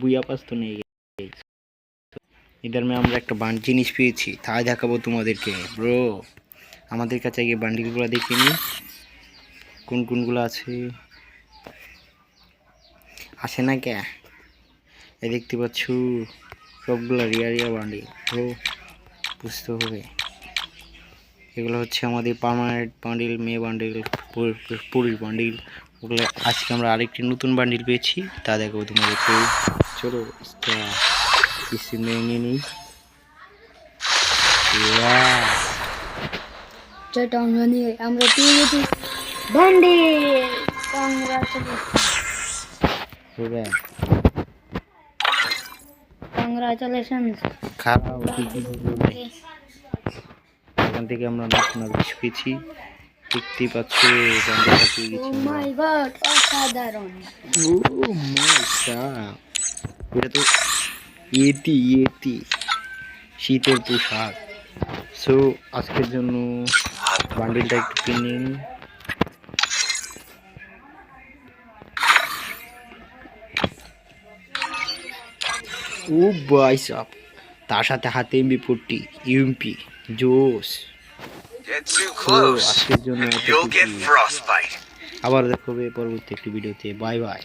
বুয়া পাস তো নেই এটার মে আমরা একটা বান জিনিস পেয়েছি। তাই দেখাবো তোমাদেরকে। ব্রো, আমাদের কাছে গিয়ে বান্ডিলগুলো দেখে নি কোন কোনগুলো আছে? আসে না কে? এই দেখতে পাচ্ছ, সবগুলো রিয়া রিয়া বান্ডিল। ব্রো, বুঝতে হবে। এগুলো হচ্ছে আমাদের পার্মানেন্ট বান্ডিল, মেয়ে বান্ডিল পুরীর বান্ডিল ওগুলো আজকে আমরা আরেকটি নতুন বান্ডিল পেয়েছি। তা দেখো তোমাদেরকে। চলো নিয়ে নিই. আমরা পেয়ে গেছি বান্ডিল কংগ্রাচুলেশন এবার কংগ্রাচুলেশন খারাপ কিছু এখান থেকে আমরা নতুন পেয়েছি। দেখতেই পাচ্ছ বান্ডিলটা পেয়ে ও মাই গড অসাধারণ। ও মাই এটা তো ইয়েতি ইয়েতি শীতের পোশাক। সো আজকের জন্য বান্ডিলটা একটু কিনে নিন ও বাইসাপ তার সাথে হাতে এমবি ফোরটি ইউএমপি জোস। Get too close. আজকের জন্য. আবার দেখো পরবর্তী একটি ভিডিওতে বাই বাই